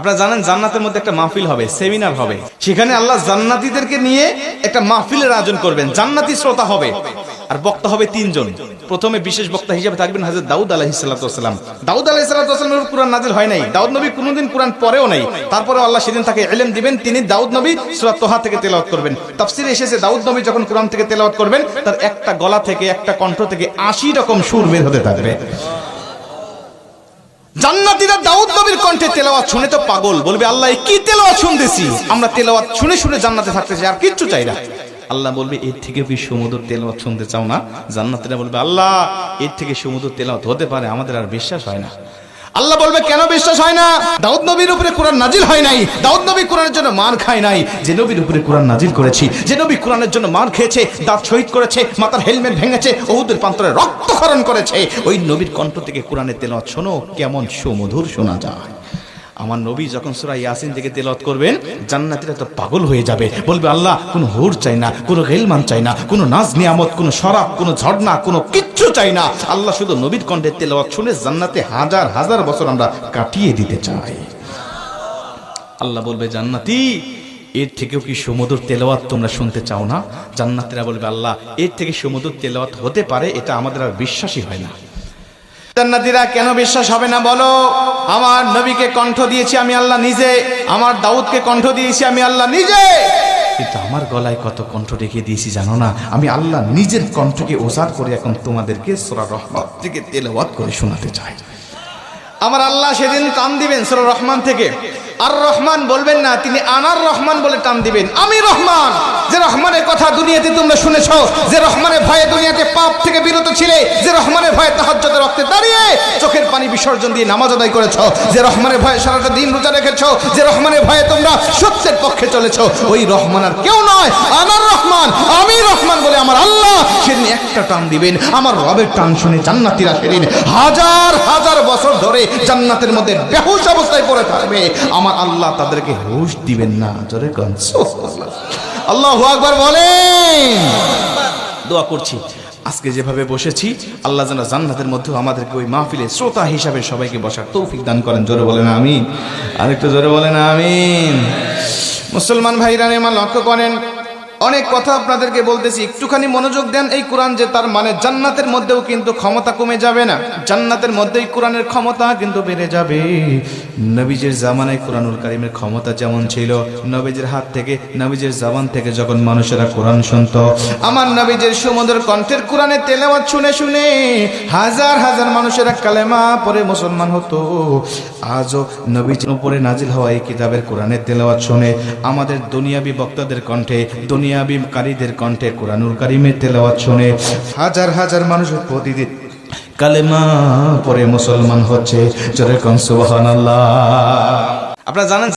আপনারা জানেন জান্নাতের মধ্যে একটা মাহফিল হবে, সেমিনার হবে। সেখানে আল্লাহ জান্নাতীদেরকে নিয়ে একটা মাহফিলের আয়োজন করবেন। জান্নাতি শ্রোতা হবে, আর বক্তা হবে তিনজন। প্রথমে বিশেষ বক্তা হিসেবে থাকবেন হাজরত দাউদ আলাহি সাল্লাম দাউদ আলাহিসাল্লামের কোরআন নাজিল হয় নাই। দাউদ নবী কোনোদিন কোরআন পরেও নাই। তারপরে আল্লাহ সেদিন তাকে এলেম দিবেন, তিনি দাউদ নবী সুরাত তোহা থেকে তেলাওয়াত করবেন। তাফসিরে এসেছে, দাউদ নবী যখন কোরআন থেকে তেলাওয়াত করবেন, তার একটা গলা থেকে, একটা কণ্ঠ থেকে আশি রকম সুর বের হতে থাকবে। জান্নাতীরা দাউদ নবীর কণ্ঠে তেলাওয়াত শুনে তো পাগল। বলবে, আল্লাহ কি তেলাওয়াত শুনতেছি? আমরা তেলাওয়াত শুনে শুনে জান্নাতে থাকতে চাই, আর কিচ্ছু চাই না। আল্লাহ বলবে, এর থেকে কি সমুদ্র তেলাওয়াত শুনতে চাও না? জান্নাতিরা বলবে, আল্লাহ, এর থেকে সমুদ্র তেলাওয়াত হতে পারে, আমাদের আর বিশ্বাস হয় না। আল্লাহ বলবে, কেন বিশ্বাস হয় না? দাউদ নবীর উপরে কোরআন নাজিল হয় নাই। দাউদ নবী কোরআনের জন্য মার খায় নাই। যে নবীর উপরে কোরআন নাজিল করেছি, যে নবী কোরআনের জন্য মার খেয়েছে, দাঁত শহীদ করেছে, মাথার হেলমেট ভেঙেছে, ওহুদের প্রান্তরে রক্তক্ষরণ করেছে, ওই নবীর কণ্ঠ থেকে কোরআনের তেল শোনো, কেমন সুমধুর শোনা যায়। আমার নবী যখন সুরা ইয়াসিন থেকে তেলাওয়াত করবেন, জান্নাতীরা তো পাগল হয়ে যাবে। বলবে, আল্লাহ, কোনো হুর চাই না, কোনো গেলমান চাই না, কোনো নাজ নিয়ামত, কোনো শরাব, কোনো ঝর্ণা, কোনো কিচ্ছু চাই না। আল্লাহ শুধু নবীর কণ্ঠের তেলাওয়াত শুনে জান্নাতে হাজার হাজার বছর আমরা কাটিয়ে দিতে চাই। আল্লাহ বলবে, জান্নাতি, এর থেকেও কি সমুদ্র তেলাওয়াত তোমরা শুনতে চাও না? জান্নাতীরা বলবে, আল্লাহ, এর থেকে সমুদ্র তেলাওয়াত হতে পারে, এটা আমাদের আর বিশ্বাসই হয় না। জান্নাতীরা কেন বিশ্বাস হবে না বলো? আমার নবীকে কণ্ঠ দিয়েছি আমি আল্লাহ নিজে, আমার দাউদকে কণ্ঠ দিয়েছি আমি আল্লাহ নিজে। কিন্তু আমার গলায় কত কণ্ঠ রেখে দিয়েছি জানো না? আমি আল্লাহ নিজের কণ্ঠকে ওজার করে এখন তোমাদেরকে সোরা রহমান থেকে তেলাওয়াত করে শোনাতে চাই। আমার আল্লাহ সেদিন কান দিবেন সোরা রহমান থেকে। আর রহমান বলবেন না, তিনি আনার রহমান বলে টান দিবেন। আমি রহমান, যে রহমানের কথা দুনিয়াতে তোমরা শুনেছ, যে রহমানের ভয়ে দুনিয়াতে পাপ থেকে বিরত ছিলে, যে রহমানের ভয়ে তাহাজ্জতে রক্তে দাঁড়িয়ে চোখের পানি বিসর্জন দিয়ে নামাজ আদায় করেছ, যে রহমানের ভয়ে সারাটা দিন রোজা রেখেছ, যে রহমানের ভয়ে তোমরা সত্যের পক্ষে চলেছ, ওই রহমান আর কেউ নয়, আনার রহমান, আমি রহমান বলে আমার আল্লাহ সেদিন একটা টান দিবেন। আমার রবের টান শুনে জান্নাতিরা সেদিন হাজার হাজার বছর ধরে জান্নাতের মধ্যে বেহুশ অবস্থায় পড়ে থাকবে। আমার আল্লাহ তাদেরকে হুশ দিবেন না। জোরে আল্লাহ আকবার বলেন। দোয়া করছি। আজকে যেভাবে বসেছি, আল্লাহ যেন জান্নাতের মধ্যে আমাদেরকে ওই মাহফিলে শ্রোতা হিসাবে সবাইকে বসার তৌফিক দান করেন। জোরে বলেন, আমিন। আরেকটু জোরে বলেন, আমিন। মুসলমান ভাইরা, নেমা লক্ষ্য করেন অনেক কথা আপনাদেরকে বলতেছি। একটুখানি মনোযোগ দেন এই কোরআন যে তার মানে জান্নাতের মধ্যেও কিন্তু ক্ষমতা কমে যাবে না। জান্নাতের মধ্যেই কোরআনের ক্ষমতা কিন্তু বেড়ে যাবে। নবীজের জামানায় কোরআনুল কারিমের ক্ষমতা যেমন ছিল, নবীজের হাত থেকে, নবীজের জামান থেকে যখন মানুষেরা কোরআন শুনত, আমার নবীজের সমুদ্র কণ্ঠের কোরআনের তেলাওয়াত শুনে শুনে হাজার হাজার মানুষেরা কালেমা পরে মুসলমান হতো। আজও নবীজির উপরে নাজিল হওয়া এই কিতাবের কোরআনের তেলাওয়াত শুনে আমাদের দুনিয়াবি বক্তাদের কণ্ঠে দুনিয়াবি কারীদের কণ্ঠে কোরআনুল কারিমের তেলাওয়াত শুনে হাজার হাজার মানুষ প্রতিদিন কালেমা পরে মুসলমান হচ্ছে। জোরে সুবাহ আপনারা জানেন